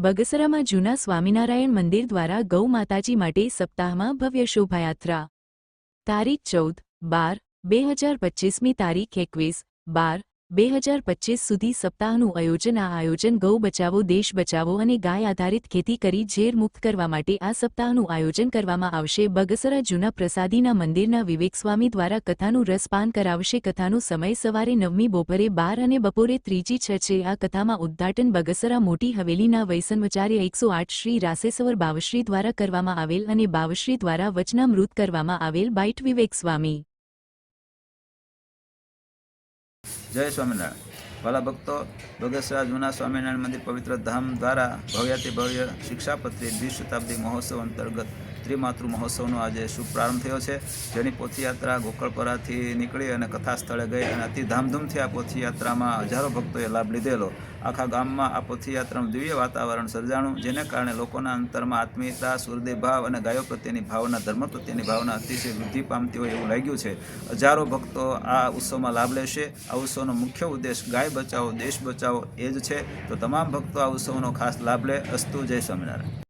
બગસરામાં જૂના સ્વામિનારાયણ મંદિર દ્વારા ગૌ માતાજી માટે સપ્તાહમાં ભવ્ય શોભાયાત્રા. તારીખ ચૌદ બાર બે હજાર પચ્ચીસમી તારીખ એકવીસ બાર બે હજાર પચ્ચીસ સુધી સપ્તાહનું આયોજન, આ આયોજન ગૌ બચાવો, દેશ બચાવો અને ગાય આધારિત ખેતી કરી ઝેર મુક્ત કરવા માટે આ સપ્તાહનું આયોજન કરવામાં આવશે. બગસરા જૂના પ્રસાદીના મંદિરના વિવેક સ્વામી દ્વારા કથાનું રસપાન કરાવશે. કથાનો સમય સવારે નવમી, બપોરે બાર અને બપોરે ત્રીજી, છ છે. આ કથામાં ઉદ્ઘાટન બગસરા મોટી હવેલીના વૈસનવચાર્ય એકસો આઠ શ્રી રાસેસવર બાવશ્રી દ્વારા કરવામાં આવેલ અને બાવશ્રી દ્વારા વચનામૃત કરવામાં આવેલ બાઇટ વિવેક સ્વામી જય સ્વામિનારાયણ. વાલા ભક્તો બગસરા જૂના સ્વામિનારાયણ મંદિર પવિત્ર ધામ દ્વારા ભવ્યાતિ ભવ્ય શિક્ષાપત્રી દ્વિશતાબ્દી મહોત્સવ અંતર્ગત ત્રિમાતૃ મહોત્સવનો આજે શુભ પ્રારંભ થયો છે. જેની પોથીયાત્રા ગોકળપરાથી નીકળી અને કથા સ્થળે ગઈ અને અતિ ધામધૂમથી આ પોથીયાત્રામાં હજારો ભક્તોએ લાભ લીધેલો. આખા ગામમાં આ પોથીયાત્રાનું દિવ્ય વાતાવરણ સર્જાણું, જેને કારણે લોકોના અંતરમાં આત્મીયતા સુરદેવ ભાવ અને ગાયો પ્રત્યેની ભાવના, ધર્મ પ્રત્યેની ભાવના અતિશય વૃદ્ધિ પામતી હોય એવું લાગ્યું છે. હજારો ભક્તો આ ઉત્સવમાં લાભ લેશે. આ ઉત્સવનો મુખ્ય ઉદ્દેશ ગાય બચાવો, દેશ બચાવો એ જ છે. તો તમામ ભક્તો આ ઉત્સવનો ખાસ લાભ લે. અસ્તુ જય સ્વામિનારાયણ.